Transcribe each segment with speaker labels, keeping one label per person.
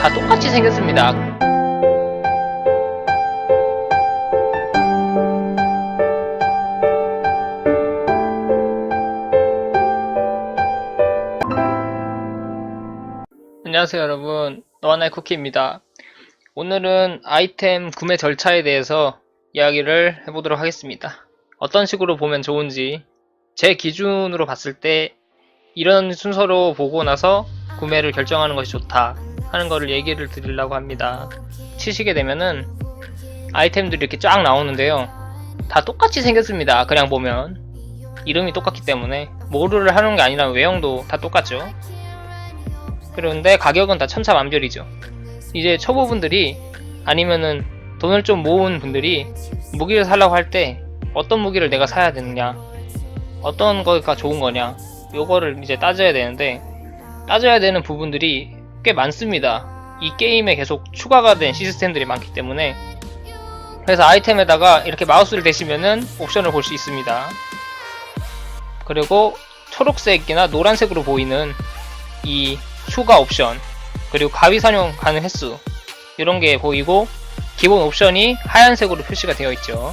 Speaker 1: 다 똑같이 생겼습니다. 안녕하세요 여러분. 너와 나의 쿠키입니다. 오늘은 아이템 구매 절차에 대해서 이야기를 해보도록 하겠습니다. 어떤 식으로 보면 좋은지 제 기준으로 봤을 때 이런 순서로 보고 나서 구매를 결정하는 것이 좋다 하는 거를 얘기를 드리려고 합니다. 치시게 되면은 아이템들이 이렇게 쫙 나오는데요. 다 똑같이 생겼습니다. 그냥 보면. 이름이 똑같기 때문에. 모르를 하는 게 아니라 외형도 다 똑같죠. 그런데 가격은 다 천차만별이죠. 이제 초보분들이 아니면은 돈을 좀 모은 분들이 무기를 사려고 할 때 어떤 무기를 내가 사야 되느냐, 어떤 거가 좋은 거냐, 요거를 이제 따져야 되는데 따져야 되는 부분들이 꽤 많습니다. 이 게임에 계속 추가가 된 시스템들이 많기 때문에 그래서 아이템에다가 이렇게 마우스를 대시면은 옵션을 볼 수 있습니다. 그리고 초록색이나 노란색으로 보이는 이 추가 옵션 그리고 가위 사용 가능 횟수 이런 게 보이고 기본 옵션이 하얀색으로 표시가 되어 있죠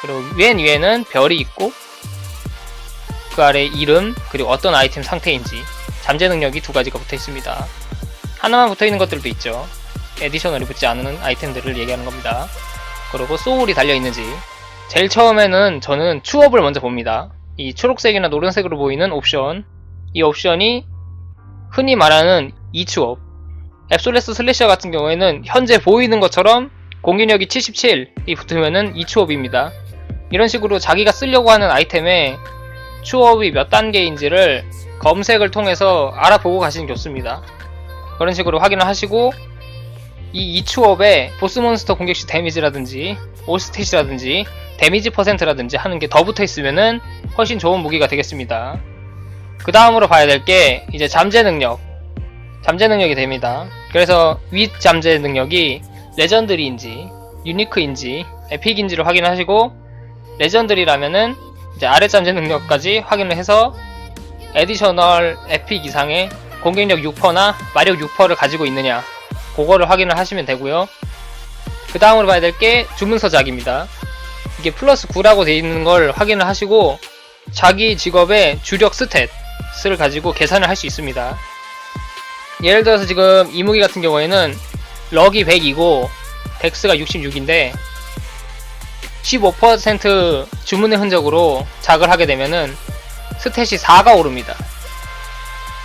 Speaker 1: 그리고 맨 위에는 별이 있고 그 아래 이름 그리고 어떤 아이템 상태인지 잠재 능력이 두 가지가 붙어 있습니다. 하나만 붙어 있는 것들도 있죠. 에디셔널이 붙지 않은 아이템들을 얘기하는 겁니다. 그리고 소울이 달려 있는지. 제일 처음에는 저는 추업을 먼저 봅니다. 이 초록색이나 노란색으로 보이는 옵션. 이 옵션이 흔히 말하는 이추업. 앱솔레스 슬래셔 같은 경우에는 현재 보이는 것처럼 공격력이 77이 붙으면은 이추업입니다. 이런 식으로 자기가 쓰려고 하는 아이템에 추업이 몇 단계인지를 검색을 통해서 알아보고 가시는 게 좋습니다. 그런 식으로 확인을 하시고 이 이추업에 보스몬스터 공격 시 데미지라든지 올스탯이라든지 데미지 퍼센트라든지 하는 게 더 붙어 있으면은 훨씬 좋은 무기가 되겠습니다. 그 다음으로 봐야 될 게 이제 잠재 능력. 잠재 능력이 됩니다. 그래서 윗 잠재 능력이 레전드리인지 유니크인지 에픽인지를 확인하시고 레전드리라면은 이제 아래 잠재 능력까지 확인을 해서 에디셔널 에픽 이상의 공격력 6%나 마력 6%를 가지고 있느냐 그거를 확인을 하시면 되고요 그 다음으로 봐야 될 게 주문서 작입니다 이게 플러스 9라고 되어 있는 걸 확인을 하시고 자기 직업의 주력 스탯을 가지고 계산을 할 수 있습니다. 예를 들어서 지금 이무기 같은 경우에는 럭이 100이고 덱스가 66인데 15% 주문의 흔적으로 작을 하게 되면은 스탯이 4가 오릅니다.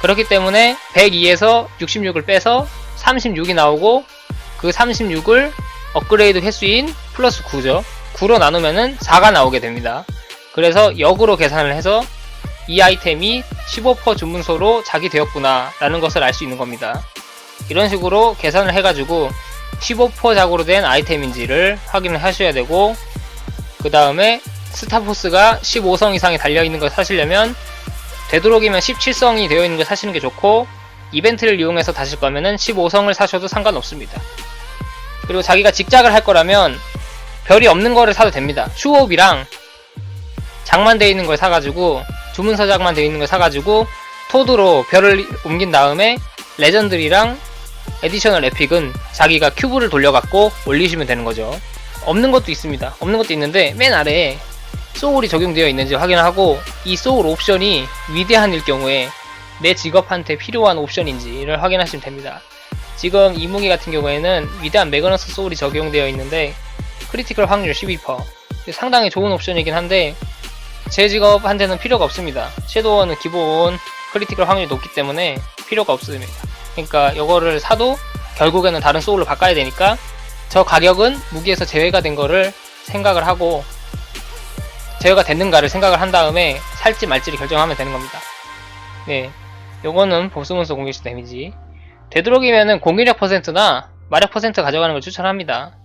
Speaker 1: 그렇기 때문에 102에서 66을 빼서 36이 나오고 그 36을 업그레이드 횟수인 플러스 9죠. 9로 나누면은 4가 나오게 됩니다. 그래서 역으로 계산을 해서 이 아이템이 15% 주문서로 작이 되었구나 라는 것을 알 수 있는 겁니다. 이런 식으로 계산을 해가지고 15% 작으로 된 아이템인지를 확인을 하셔야 되고 그 다음에 스타포스가 15성 이상이 달려있는 걸 사시려면 되도록이면 17성이 되어 있는 걸 사시는 게 좋고 이벤트를 이용해서 다실 거면은 15성을 사셔도 상관없습니다. 그리고 자기가 직작을 할 거라면 별이 없는 거를 사도 됩니다. 추업이랑 장만 되어 있는 걸 사가지고 주문서작만 되어 있는 걸 사가지고 토드로 별을 옮긴 다음에 레전드리랑 에디셔널 에픽은 자기가 큐브를 돌려갖고 올리시면 되는 거죠. 없는 것도 있습니다. 없는 것도 있는데 맨 아래에 소울이 적용되어 있는지 확인하고 이 소울 옵션이 위대한일 경우에 내 직업한테 필요한 옵션인지를 확인하시면 됩니다. 지금 이무기 같은 경우에는 위대한 매그너스 소울이 적용되어 있는데 크리티컬 확률 12% 상당히 좋은 옵션이긴 한데 제 직업한테는 필요가 없습니다. 섀도우는 기본 크리티컬 확률이 높기 때문에 필요가 없습니다. 그러니까 이거를 사도 결국에는 다른 소울로 바꿔야 되니까 저 가격은 무기에서 제외가 된 거를 생각을 하고 제외가 됐는가를 생각을 한 다음에 살지 말지를 결정하면 되는 겁니다. 네, 요거는 보스문서 공격시 데미지. 되도록이면은 공격력 퍼센트나 마력 퍼센트 가져가는 걸 추천합니다.